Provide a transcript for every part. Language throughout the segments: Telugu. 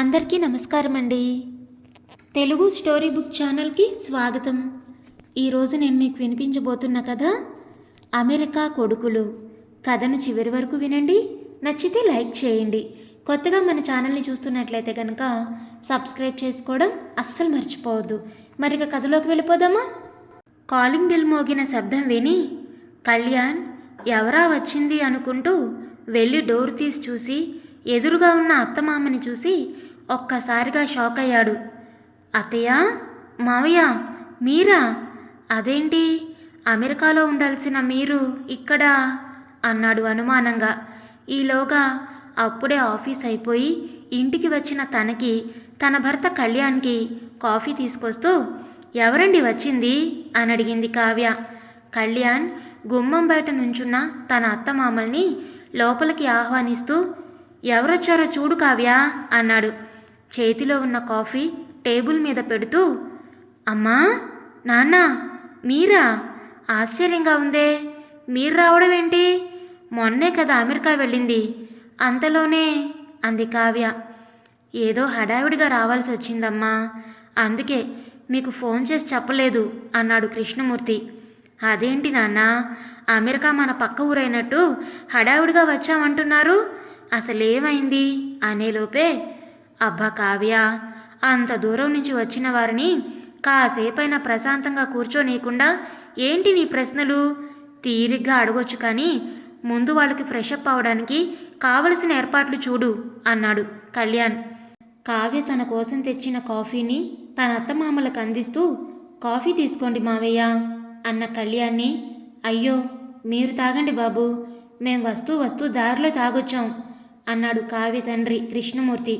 అందరికీ నమస్కారం అండి తెలుగు స్టోరీ బుక్ ఛానల్కి స్వాగతం. ఈరోజు నేను మీకు వినిపించబోతున్న కథ అమెరికా కొడుకులు. కథను చివరి వరకు వినండి నచ్చితే లైక్ చేయండి. కొత్తగా మన ఛానల్ని చూస్తున్నట్లయితే కనుక సబ్స్క్రైబ్ చేసుకోవడం అస్సలు మర్చిపోవద్దు. మరి ఇక కథలోకి వెళ్ళిపోదామా? కాలింగ్ బిల్ మోగిన శబ్దం విని కళ్యాణ్ ఎవరా వచ్చింది అనుకుంటూ వెళ్ళి డోర్ తీసి చూసి ఎదురుగా ఉన్న అత్తమామని చూసి ఒక్కసారిగా షాక్ అయ్యాడు. అత్తయ్య మావయ్య మీరా? అదేంటి? అమెరికాలో ఉండాల్సిన మీరు ఇక్కడ? అన్నాడు అనుమానంగా. ఈలోగా అప్పుడే ఆఫీస్ అయిపోయి ఇంటికి వచ్చిన తనకి తన భర్త కళ్యాణ్కి కాఫీ తీసుకొస్తూ ఎవరండి వచ్చింది? అని అడిగింది కావ్య. కళ్యాణ్ గుమ్మం బయట నుంచున్న తన అత్తమామల్ని లోపలికి ఆహ్వానిస్తూ ఎవరొచ్చారో చూడు కావ్య అన్నాడు. చేతిలో ఉన్న కాఫీ టేబుల్ మీద పెడుతూ అమ్మా నాన్న మీరా? ఆశ్చర్యంగా ఉందే. మీరు రావడం ఏంటి? మొన్నే కదా అమెరికా వెళ్ళింది. అంతలోనే అంది కావ్య. ఏదో హడావిడిగా రావాల్సి వచ్చిందమ్మా. అందుకే మీకు ఫోన్ చేసి చెప్పలేదు అన్నాడు కృష్ణమూర్తి. అదేంటి నాన్న? అమెరికా మన పక్క ఊరైనట్టు హడావిడిగా వచ్చామంటున్నారు. అసలేమైంది? అనేలోపే అబ్బా కావ్య అంత దూరం నుంచి వచ్చిన వారిని కాసేపైనా ప్రశాంతంగా కూర్చోనీయకుండా ఏంటి నీ ప్రశ్నలు? తీరిగ్గా అడగొచ్చు కానీ ముందు వాళ్ళకి ఫ్రెష్ అప్ అవడానికి కావలసిన ఏర్పాట్లు చూడు అన్నాడు కళ్యాణ్. కావ్య తన కోసం తెచ్చిన కాఫీని తన అత్తమామలకు అందిస్తూ కాఫీ తీసుకోండి మావయ్య అన్న కళ్యాణ్ని అయ్యో మీరు తాగండి బాబు మేం వస్తూ వస్తూ దారిలో తాగొచ్చాం అన్నాడు కావ్య తండ్రి కృష్ణమూర్తి.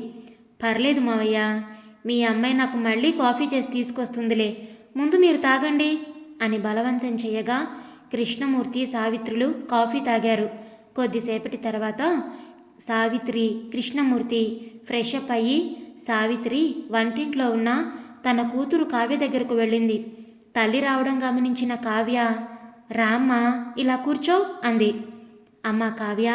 పర్లేదు మావయ్య. మీ అమ్మాయి నాకు మళ్ళీ కాఫీ చేసి తీసుకొస్తుందిలే. ముందు మీరు తాగండి అని బలవంతం చేయగా కృష్ణమూర్తి సావిత్రులు కాఫీ తాగారు. కొద్దిసేపటి తర్వాత సావిత్రి కృష్ణమూర్తి ఫ్రెష్ అప్ అయ్యి సావిత్రి వంటింట్లో ఉన్న తన కూతురు కావ్య దగ్గరకు వెళ్ళింది. తల్లి రావడం గమనించిన కావ్య రామ్మ ఇలా కూర్చో అంది. అమ్మ కావ్య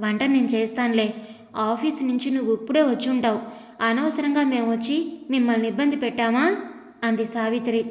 వంట నేను చేస్తానులే. ఆఫీస్ నుంచి నువ్వు ఇప్పుడే వచ్చి ఉంటావు. అనవసరంగా మేము వచ్చి మిమ్మల్ని ఇబ్బంది పెట్టామా? అంది సావిత్రి.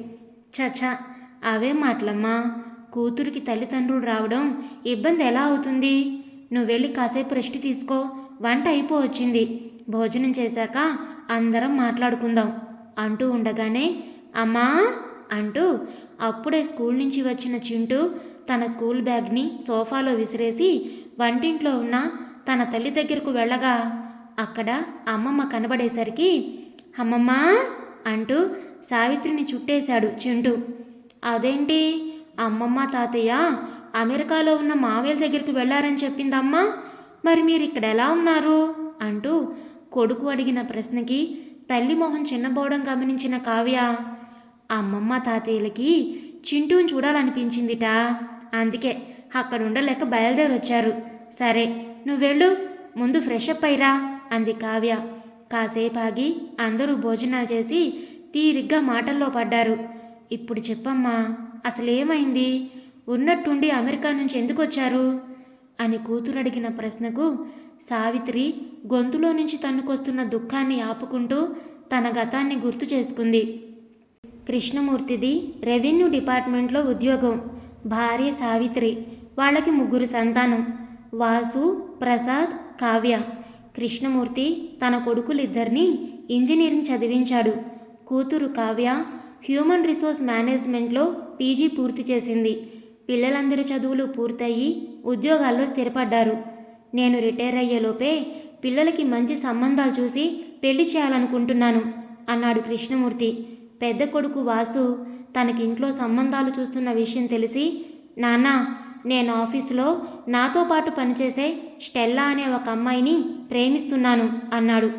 చచా అవే మాటలమ్మా. కూతురికి తల్లిదండ్రులు రావడం ఇబ్బంది ఎలా అవుతుంది? నువ్వు వెళ్ళి కాసేపు రెస్ట్ తీసుకో వంట అయిపోవచ్చింది. భోజనం చేశాక అందరం మాట్లాడుకుందాం అంటూ ఉండగానే అమ్మా అంటూ అప్పుడే స్కూల్ నుంచి వచ్చిన చింటూ తన స్కూల్ బ్యాగ్ని సోఫాలో విసిరేసి వంటింట్లో ఉన్న తన తల్లి దగ్గరకు వెళ్ళగా అక్కడ అమ్మమ్మ కనబడేసరికి అమ్మమ్మ అంటూ సావిత్రిని చుట్టేశాడు చింటూ. అదేంటి? అమ్మమ్మ తాతయ్య అమెరికాలో ఉన్న మావేల దగ్గరికి వెళ్ళారని చెప్పిందమ్మా. మరి మీరు ఇక్కడ ఎలా ఉన్నారు? అంటూ కొడుకు అడిగిన ప్రశ్నకి తల్లి మొహం చిన్నబోవడం గమనించిన కావ్య అమ్మమ్మ తాతయ్యలకి చింటూని చూడాలనిపించిందిట. అందుకే అక్కడ ఉండలేక బయలుదేరొచ్చారు. సరే నువ్వు వెళ్ళు ముందు ఫ్రెష్ అప్ అయ్యిరా. అంది కావ్య. కాసేపు ఆగి అందరూ భోజనాలు చేసి తీరిగ్గా మాటల్లో పడ్డారు. ఇప్పుడు చెప్పమ్మా అసలేమైంది? ఉన్నట్టుండి అమెరికా నుంచి ఎందుకు వచ్చారు అని కూతురు అడిగిన ప్రశ్నకు సావిత్రి గొంతులో నుంచి తన్నుకొస్తున్న దుఃఖాన్ని ఆపుకుంటూ తన గతాన్ని గుర్తు చేసుకుంది. కృష్ణమూర్తిది రెవెన్యూ డిపార్ట్మెంట్లో ఉద్యోగం. భార్య సావిత్రి వాళ్ళకి ముగ్గురు సంతానం. వాసు ప్రసాద్ కావ్య. కృష్ణమూర్తి తన కొడుకులిద్దరినీ ఇంజనీరింగ్ చదివించాడు. కూతురు కావ్య హ్యూమన్ రిసోర్స్ మేనేజ్మెంట్లో పీజీ పూర్తి చేసింది. పిల్లలందరి చదువులు పూర్తయి ఉద్యోగాల్లో స్థిరపడ్డారు. నేను రిటైర్ అయ్యేలోపే పిల్లలకి మంచి సంబంధాలు చూసి పెళ్ళి చేయాలనుకుంటున్నాను అన్నాడు కృష్ణమూర్తి. పెద్ద కొడుకు వాసు తనకింట్లో సంబంధాలు చూస్తున్న విషయం తెలిసి నాన్న నేను ఆఫీసులో నాతో పాటు పనిచేసే స్టెల్లా అనే ఒక అమ్మాయిని ప్రేమిస్తున్నాను అన్నాడు.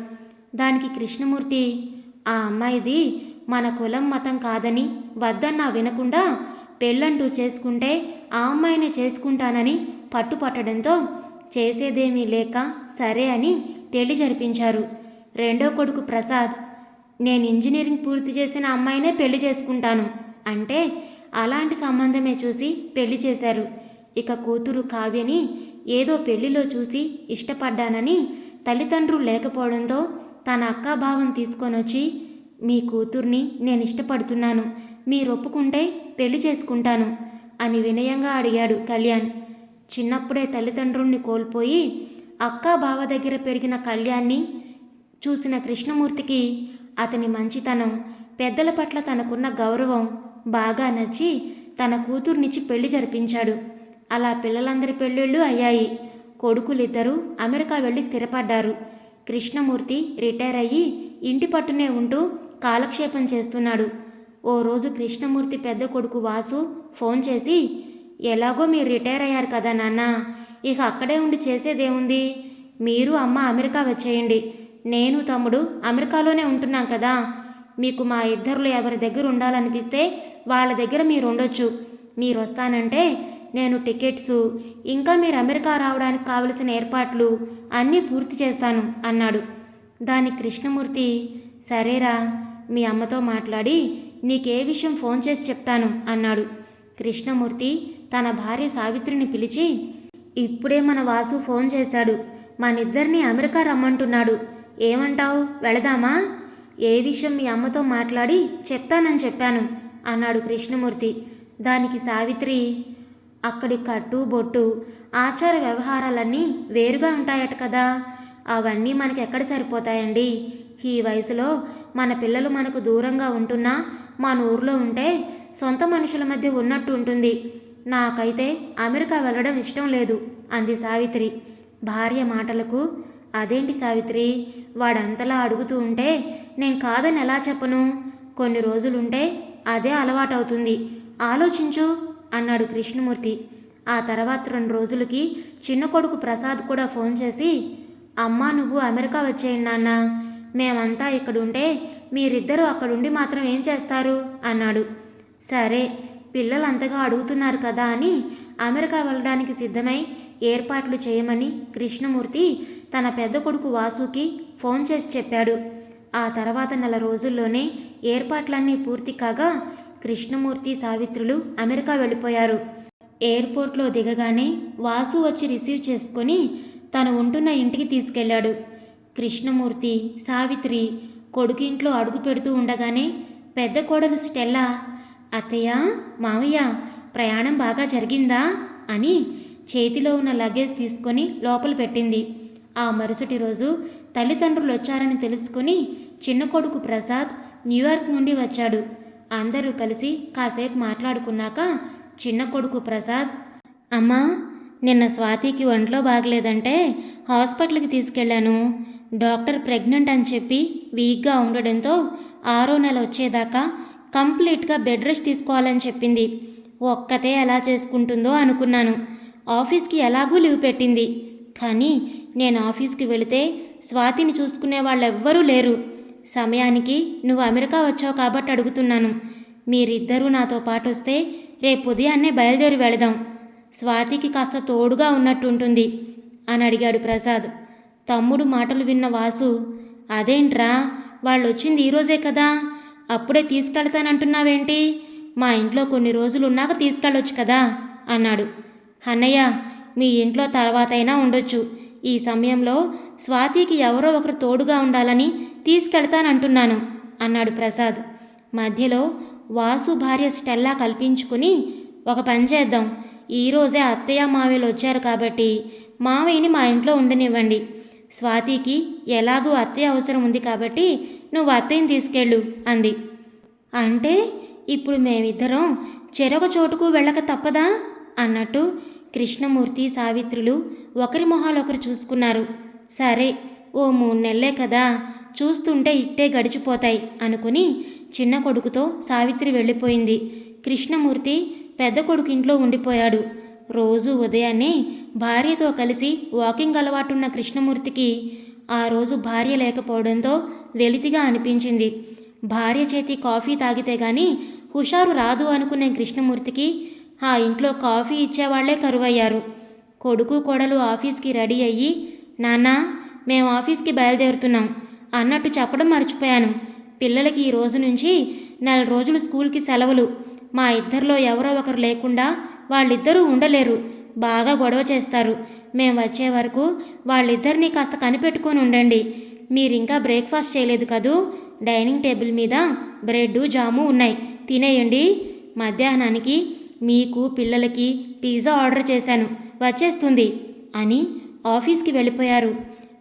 దానికి కృష్ణమూర్తి ఆ అమ్మాయిది మన కులం మతం కాదని వద్దన్నా వినకుండా పెళ్ళంటూ చేసుకుంటే ఆ అమ్మాయిని చేసుకుంటానని పట్టుపట్టడంతో చేసేదేమీ లేక సరే అని పెళ్ళి జరిపించారు. రెండో కొడుకు ప్రసాద్ నేను ఇంజనీరింగ్ పూర్తి చేసిన అమ్మాయినే పెళ్ళి చేసుకుంటాను అంటే అలాంటి సంబంధమే చూసి పెళ్ళి చేశారు. ఇక కూతురు కావ్యని ఏదో పెళ్ళిలో చూసి ఇష్టపడ్డానని తల్లిదండ్రులు లేకపోవడంతో తన అక్క భావం తీసుకొనొచ్చి మీ కూతుర్ని నేను ఇష్టపడుతున్నాను. మీరు ఒప్పుకుంటే పెళ్ళి చేసుకుంటాను అని వినయంగా అడిగాడు కళ్యాణ్. చిన్నప్పుడే తల్లిదండ్రుల్ని కోల్పోయి అక్కా బావ దగ్గర పెరిగిన కళ్యాణ్ని చూసిన కృష్ణమూర్తికి అతని మంచితనం పెద్దల పట్ల తనకున్న గౌరవం బాగా నచ్చి తన కూతుర్నిచ్చి పెళ్ళి జరిపించాడు. అలా పిల్లలందరి పెళ్ళిళ్ళు అయ్యాయి. కొడుకులిద్దరూ అమెరికా వెళ్ళి స్థిరపడ్డారు. కృష్ణమూర్తి రిటైర్ అయ్యి ఇంటి పట్టునే ఉంటూ కాలక్షేపం చేస్తున్నాడు. ఓ రోజు కృష్ణమూర్తి పెద్ద కొడుకు వాసు ఫోన్ చేసి ఎలాగో మీరు రిటైర్ అయ్యారు కదా నాన్న ఇక అక్కడే ఉండి చేసేదేముంది? మీరు అమ్మ అమెరికా వచ్చేయండి. నేను తమ్ముడు అమెరికాలోనే ఉంటున్నాం కదా. మీకు మా ఇద్దరులు ఎవరి దగ్గర ఉండాలనిపిస్తే వాళ్ళ దగ్గర మీరు ఉండొచ్చు. మీరు వస్తానంటే నేను టికెట్స్ ఇంకా మీరు అమెరికా రావడానికి కావలసిన ఏర్పాట్లు అన్నీ పూర్తి చేస్తాను అన్నాడు. దాని కృష్ణమూర్తి సరేరా మీ అమ్మతో మాట్లాడి నీకే విషయం ఫోన్ చేసి చెప్తాను అన్నాడు. కృష్ణమూర్తి తన భార్య సావిత్రిని పిలిచి ఇప్పుడే మన వాసు ఫోన్ చేశాడు. మనిద్దరిని అమెరికా రమ్మంటున్నాడు. ఏమంటావు? వెళదామా? ఏ విషయం మీ అమ్మతో మాట్లాడి చెప్తానని చెప్పాను అన్నాడు కృష్ణమూర్తి. దానికి సావిత్రి అక్కడి కట్టు బొట్టు ఆచార వ్యవహారాలన్నీ వేరుగా ఉంటాయట కదా. అవన్నీ మనకి ఎక్కడ సరిపోతాయండి? ఈ వయసులో మన పిల్లలు మనకు దూరంగా ఉంటున్నా మన ఊర్లో ఉంటే సొంత మనుషుల మధ్య ఉన్నట్టు ఉంటుంది. నాకైతే అమెరికా వెళ్ళడం ఇష్టం లేదు అంది సావిత్రి. భార్య మాటలకు అదేంటి సావిత్రి? వాడంతలా అడుగుతూ ఉంటే నేను కాదని ఎలా చెప్పను? కొన్ని రోజులుంటే అదే అలవాటవుతుంది. ఆలోచించు. అన్నాడు కృష్ణమూర్తి. ఆ తర్వాత రెండు రోజులకి చిన్న కొడుకు ప్రసాద్ కూడా ఫోన్ చేసి అమ్మా నువ్వు అమెరికా వచ్చేయండి నాన్న. మేమంతా ఇక్కడుంటే మీరిద్దరూ అక్కడుండి మాత్రం ఏం చేస్తారు? అన్నాడు. సరే పిల్లలు అంతగా అడుగుతున్నారు కదా అని అమెరికా వెళ్ళడానికి సిద్ధమై ఏర్పాట్లు చేయమని కృష్ణమూర్తి తన పెద్ద కొడుకు వాసుకి ఫోన్ చేసి చెప్పాడు. ఆ తర్వాత నెల రోజుల్లోనే ఏర్పాట్లన్నీ పూర్తి కాగా కృష్ణమూర్తి సావిత్రులు అమెరికా వెళ్ళిపోయారు. ఎయిర్పోర్ట్లో దిగగానే వాసు వచ్చి రిసీవ్ చేసుకొని తను ఉంటున్న ఇంటికి తీసుకెళ్ళాడు. కృష్ణమూర్తి సావిత్రి కొడుకింట్లో అడుగు పెడుతూ ఉండగానే పెద్ద కోడలు స్టెల్లా అత్తయ్య మావయ్య ప్రయాణం బాగా జరిగిందా? అని చేతిలో ఉన్న లగేజ్ తీసుకొని లోపల పెట్టింది. ఆ మరుసటి రోజు తల్లిదండ్రులు వచ్చారని తెలుసుకుని చిన్న కొడుకు ప్రసాద్ న్యూయార్క్ నుండి వచ్చాడు. అందరూ కలిసి కాసేపు మాట్లాడుకున్నాక చిన్న కొడుకు ప్రసాద్ అమ్మా నిన్న స్వాతికి ఒంట్లో బాగలేదంటే హాస్పిటల్కి తీసుకెళ్ళాను. డాక్టర్ ప్రెగ్నెంట్ అని చెప్పి వీక్గా ఉండడంతో ఆరో నెల వచ్చేదాకా కంప్లీట్గా బెడ్ రెస్ట్ తీసుకోవాలని చెప్పింది. ఒక్కతే ఎలా చేసుకుంటుందో అనుకున్నాను. ఆఫీస్కి ఎలాగూ లీవ్ పెట్టింది. కానీ నేను ఆఫీస్కి వెళితే స్వాతిని చూసుకునే వాళ్ళెవ్వరూ లేరు. సమయానికి నువ్వు అమెరికా వచ్చావు కాబట్టి అడుగుతున్నాను. మీరిద్దరూ నాతో పాటు వస్తే రేపు ఉదయాన్నే బయలుదేరి వెళదాం. స్వాతికి కాస్త తోడుగా ఉన్నట్టుంటుంది అని అడిగాడు ప్రసాద్. తమ్ముడు మాటలు విన్న వాసు అదేంట్రా వాళ్ళు వచ్చింది ఈరోజే కదా? అప్పుడే తీసుకెళ్తానంటున్నావేంటి? మా ఇంట్లో కొన్ని రోజులు ఉన్నాక తీసుకెళ్ళొచ్చు కదా? అన్నాడు. అన్నయ్య మీ ఇంట్లో తర్వాతైనా ఉండొచ్చు. ఈ సమయంలో స్వాతికి ఎవరో ఒకరు తోడుగా ఉండాలని తీసుకెళ్తానంటున్నాను అన్నాడు ప్రసాద్. మధ్యలో వాసు భార్య స్టెల్లా కల్పించుకుని ఒక పని చేద్దాం. ఈరోజే అత్తయ్య మావయ్యలు వచ్చారు కాబట్టి మావయ్యని మా ఇంట్లో ఉండనివ్వండి. స్వాతికి ఎలాగూ అత్తయ్య అవసరం ఉంది కాబట్టి నువ్వు అత్తయ్యని తీసుకెళ్ళు అంది. అంటే ఇప్పుడు మేమిద్దరం చెరొక చోటుకు వెళ్ళక తప్పదా? అన్నట్టు కృష్ణమూర్తి సావిత్రులు ఒకరి మొహాలు ఒకరు చూసుకున్నారు. సరే ఓ మూడు నెలలే కదా చూస్తుంటే ఇట్టే గడిచిపోతాయి అనుకుని చిన్న కొడుకుతో సావిత్రి వెళ్ళిపోయింది. కృష్ణమూర్తి పెద్ద కొడుకు ఇంట్లో ఉండిపోయాడు. రోజు ఉదయాన్నే భార్యతో కలిసి వాకింగ్ అలవాటున్న కృష్ణమూర్తికి ఆ రోజు భార్య లేకపోవడంతో వెలితిగా అనిపించింది. భార్య చేతి కాఫీ తాగితే గాని హుషారు రాదు అనుకునే కృష్ణమూర్తికి ఆ ఇంట్లో కాఫీ ఇచ్చేవాళ్ళే కరువయ్యారు. కొడుకు కోడలు ఆఫీస్కి రెడీ అయ్యి నాన్నా మేము ఆఫీస్కి బయలుదేరుతున్నాం. అన్నట్టు చెప్పడం మర్చిపోయాను. పిల్లలకి ఈ రోజు నుంచి నెల రోజులు స్కూల్కి సెలవులు. మా ఇద్దరిలో ఎవరో ఒకరు లేకుండా వాళ్ళిద్దరూ ఉండలేరు. బాగా గొడవ చేస్తారు. మేము వచ్చే వరకు వాళ్ళిద్దరినీ కాస్త కనిపెట్టుకొని ఉండండి. మీరింకా బ్రేక్ఫాస్ట్ చేయలేదు కదూ? డైనింగ్ టేబుల్ మీద బ్రెడ్ జాము ఉన్నాయి. తినేయండి. మధ్యాహ్నానికి మీకు పిల్లలకి పిజ్జా ఆర్డర్ చేశాను. వచ్చేస్తుంది అని ఆఫీస్కి వెళ్ళిపోయారు.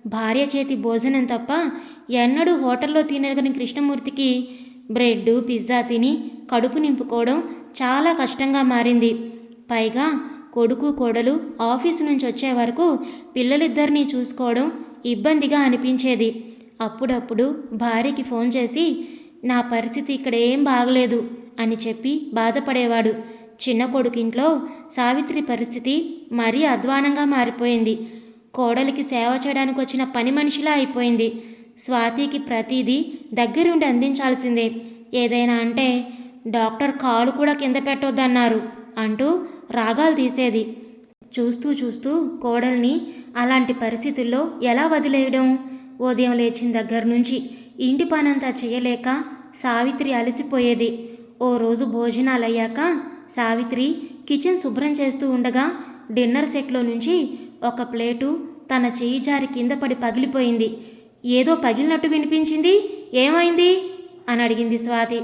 భార్య చేతి భోజనం తప్ప ఎన్నడూ హోటల్లో తినగని కృష్ణమూర్తికి బ్రెడ్ పిజ్జా తిని కడుపు నింపుకోవడం చాలా కష్టంగా మారింది. పైగా కొడుకు కోడలు ఆఫీసు నుంచి వచ్చే వరకు పిల్లలిద్దరినీ చూసుకోవడం ఇబ్బందిగా అనిపించేది. అప్పుడప్పుడు భార్యకి ఫోన్ చేసి నా పరిస్థితి ఇక్కడ ఏం బాగలేదు అని చెప్పి బాధపడేవాడు. చిన్న కొడుకింట్లో సావిత్రి పరిస్థితి మరీ అధ్వానంగా మారిపోయింది. కోడలికి సేవ చేయడానికి వచ్చిన పని మనిషిలా అయిపోయింది. స్వాతికి ప్రతిదీ దగ్గరుండి అందించాల్సిందే. ఏదైనా అంటే డాక్టర్ కాలు కూడా కింద పెట్టొద్దన్నారు అంటూ రాగాలు తీసేది. చూస్తూ చూస్తూ కోడల్ని అలాంటి పరిస్థితుల్లో ఎలా వదిలేయడం? ఉదయం లేచిన దగ్గర నుంచి ఇంటి పనంతా చేయలేక సావిత్రి అలసిపోయేది. ఓ రోజు భోజనాలయ్యాక సావిత్రి కిచెన్ శుభ్రం చేస్తూ ఉండగా డిన్నర్ సెట్లో నుంచి ఒక ప్లేటు తన చెయ్యి జారి కింద పడి పగిలిపోయింది. ఏదో పగిలినట్టు వినిపించింది? ఏమైంది? అని అడిగింది స్వాతి.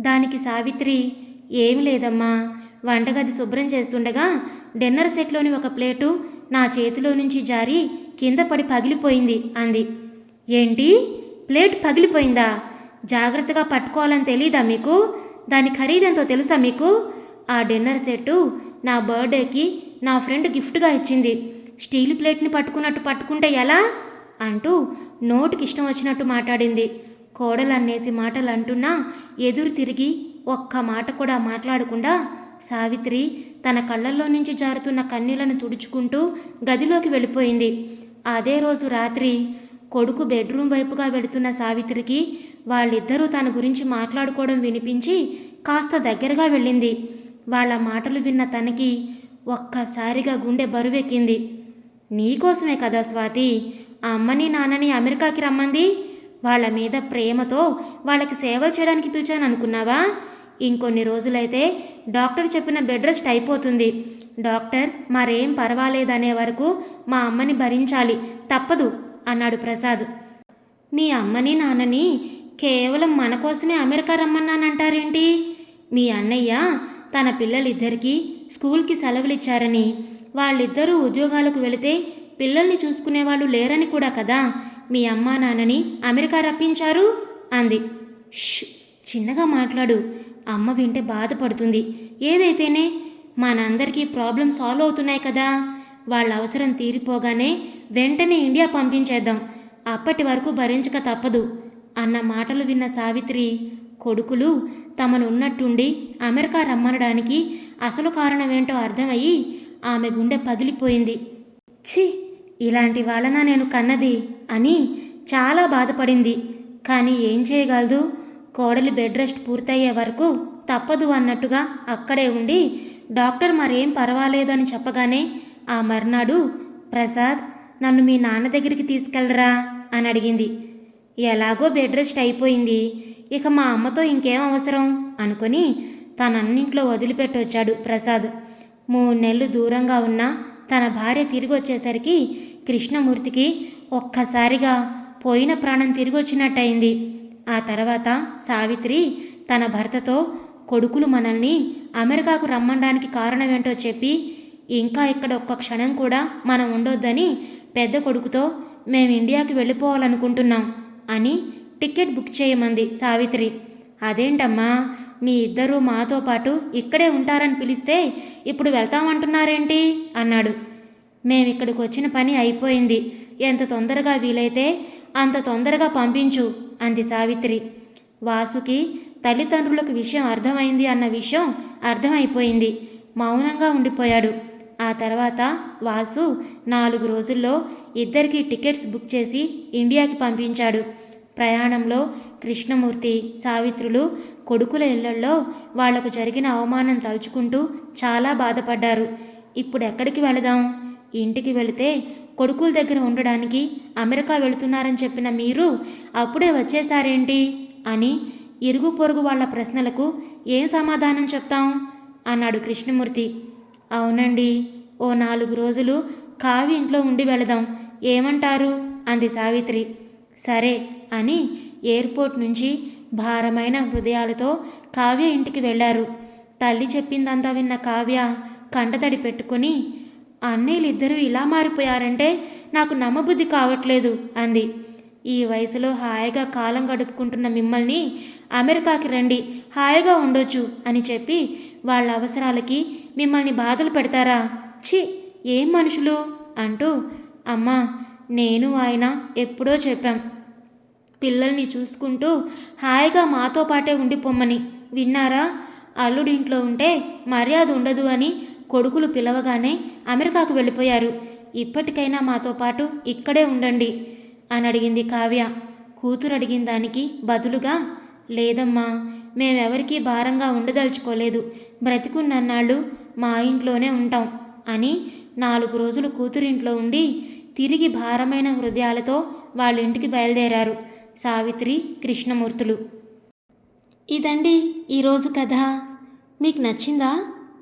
దానికి సావిత్రి ఏమి లేదమ్మా. వంటగది శుభ్రం చేస్తుండగా డిన్నర్ సెట్లోని ఒక ప్లేటు నా చేతిలో నుంచి జారి కింద పడి పగిలిపోయింది అంది. ఏంటి? ప్లేట్ పగిలిపోయిందా? జాగ్రత్తగా పట్టుకోవాలని తెలీదా మీకు? దాని ఖరీదెంతో తెలుసా మీకు? ఆ డిన్నర్ సెట్టు నా బర్త్డేకి నా ఫ్రెండ్ గిఫ్ట్గా ఇచ్చింది. స్టీల్ ప్లేట్ని పట్టుకున్నట్టు పట్టుకుంటే ఎలా? అంటూ నోటికి ఇష్టం వచ్చినట్టు మాట్లాడింది. కోడలన్నేసి మాటలు అంటున్నా ఎదురు తిరిగి ఒక్క మాట కూడా మాట్లాడకుండా సావిత్రి తన కళ్ళల్లో నుంచి జారుతున్న కన్నీళ్ళను తుడుచుకుంటూ గదిలోకి వెళ్ళిపోయింది. అదే రోజు రాత్రి కొడుకు బెడ్రూమ్ వైపుగా వెళుతున్న సావిత్రికి వాళ్ళిద్దరూ తన గురించి మాట్లాడుకోవడం వినిపించి కాస్త దగ్గరగా వెళ్ళింది. వాళ్ళ మాటలు విన్న తనకి ఒక్కసారిగా గుండె బరువెక్కింది. నీకోసమే కదా స్వాతి ఆ అమ్మని నాన్నని అమెరికాకి రమ్మంది? వాళ్ళ మీద ప్రేమతో వాళ్ళకి సేవలు చేయడానికి పిలిచాను అనుకున్నావా? ఇంకొన్ని రోజులైతే డాక్టర్ చెప్పిన బెడ్ రెస్ట్ అయిపోతుంది. డాక్టర్ మరేం పర్వాలేదనే వరకు మా అమ్మని భరించాలి. తప్పదు అన్నాడు ప్రసాద్. మీ అమ్మని నాన్నని కేవలం మన కోసమే అమెరికా రమ్మన్నానంటారేంటి? మీ అన్నయ్య తన పిల్లలిద్దరికీ స్కూల్కి సెలవులిచ్చారని. వాళ్ళిద్దరూ ఉద్యోగాలకు వెళితే పిల్లల్ని చూసుకునేవాళ్ళు లేరని కూడా కదా? మీ అమ్మా నాన్నని అమెరికా రప్పించారు? అంది. ష్ చిన్నగా మాట్లాడు. అమ్మ వింటే బాధపడుతుంది. ఏదైతేనే మనందరికీ ప్రాబ్లం సాల్వ్ అవుతున్నాయి కదా? వాళ్ళ అవసరం తీరిపోగానే వెంటనే ఇండియా పంపించేద్దాం. అప్పటి వరకు భరించక తప్పదు. అన్న మాటలు విన్న సావిత్రి కొడుకులు తమను ఉన్నట్టుండి అమెరికా రమ్మనడానికి అసలు కారణమేంటో అర్థమయ్యి ఆమె గుండె పగిలిపోయింది. ఛీ! ఇలాంటి వాళ్ళన నేను కన్నది అని చాలా బాధపడింది. కానీ ఏం చేయగలదు? కోడలి బెడ్ రెస్ట్ పూర్తయ్యే వరకు తప్పదు అన్నట్టుగా అక్కడే ఉండి డాక్టర్ మరేం పర్వాలేదని చెప్పగానే ఆ మర్నాడు ప్రసాద్ నన్ను మీ నాన్న దగ్గరికి తీసుకెళ్ళరా? అని అడిగింది. ఎలాగో బెడ్ రెస్ట్ అయిపోయింది. ఇక మా అమ్మతో ఇంకేం అవసరం? అనుకొని తనన్నింట్లో వదిలిపెట్టొచ్చాడు ప్రసాద్. మూడు నెలలు దూరంగా ఉన్న తన భార్య తిరిగి వచ్చేసరికి కృష్ణమూర్తికి ఒక్కసారిగా పోయిన ప్రాణం తిరిగి వచ్చినట్టయింది ఆ తర్వాత సావిత్రి తన భర్తతో కొడుకులు మనల్ని అమెరికాకు రమ్మడానికి కారణమేంటో చెప్పి ఇంకా ఇక్కడ ఒక్క క్షణం కూడా మనం ఉండొద్దని పెద్ద కొడుకుతో మేము ఇండియాకి వెళ్ళిపోవాలనుకుంటున్నాం అని టికెట్ బుక్ చేయమంది సావిత్రి. అదేంటమ్మా మీ ఇద్దరూ మాతో పాటు ఇక్కడే ఉంటారని పిలిస్తే ఇప్పుడు వెళ్తామంటున్నారేంటి? అన్నాడు. మేమిక్కడికి వచ్చిన పని అయిపోయింది. ఎంత తొందరగా వీలైతే అంత తొందరగా పంపించు అంది సావిత్రి. వాసుకి తల్లిదండ్రులకు విషయం అర్థమైంది అన్న విషయం అర్థమైపోయింది. మౌనంగా ఉండిపోయాడు. ఆ తర్వాత వాసు నాలుగు రోజుల్లో ఇద్దరికి టికెట్స్ బుక్ చేసి ఇండియాకి పంపించాడు. ప్రయాణంలో కృష్ణమూర్తి సావిత్రులు కొడుకుల ఇళ్ళల్లో వాళ్ళకు జరిగిన అవమానం తలుచుకుంటూ చాలా బాధపడ్డారు. ఇప్పుడు ఎక్కడికి వెళదాం? ఇంటికి వెళితే కొడుకుల దగ్గర ఉండడానికి అమెరికా వెళుతున్నారని చెప్పిన మీరు అప్పుడే వచ్చేసారేంటి అని ఇరుగు పొరుగు వాళ్ళ ప్రశ్నలకు ఏం సమాధానం చెప్తాం? అన్నాడు కృష్ణమూర్తి. అవునండి ఓ నాలుగు రోజులు కావి ఇంట్లో ఉండి వెళదాం. ఏమంటారు? అంది సావిత్రి. సరే అని ఎయిర్పోర్ట్ నుంచి భారమైన హృదయాలతో కావ్య ఇంటికి వెళ్ళారు తల్లి చెప్పిందంతా విన్న కావ్య కంటతడి పెట్టుకొని అన్నయ్యలిద్దరూ ఇలా మారిపోయారంటే నాకు నమ్మబుద్ధి కావట్లేదు అంది. ఈ వయసులో హాయిగా కాలం గడుపుకుంటున్న మిమ్మల్ని అమెరికాకి రండి హాయిగా ఉండొచ్చు అని చెప్పి వాళ్ళ అవసరాలకి మిమ్మల్ని బాధలు పెడతారా? ఛీ ఏం మనుషులు? అంటూ అమ్మా నేను ఆయన ఎప్పుడో చెప్పాం. పిల్లల్ని చూసుకుంటూ హాయిగా మాతో పాటే ఉండిపోమ్మని. విన్నారా? అల్లుడింట్లో ఉంటే మర్యాద ఉండదు అని కొడుకులు పిలవగానే అమెరికాకు వెళ్ళిపోయారు. ఇప్పటికైనా మాతో పాటు ఇక్కడే ఉండండి అని అడిగింది కావ్య. కూతురు అడిగిన దానికి బదులుగా లేదమ్మా మేమెవరికీ భారంగా ఉండదలుచుకోలేదు. బ్రతికున్నన్నాళ్ళు మా ఇంట్లోనే ఉంటాం అని నాలుగు రోజులు కూతురింట్లో ఉండి తిరిగి భారమైన హృదయాలతో వాళ్ళ ఇంటికి బయలుదేరారు సావిత్రి కృష్ణమూర్తులు. ఇదండి ఈరోజు కథ. మీకు నచ్చిందా?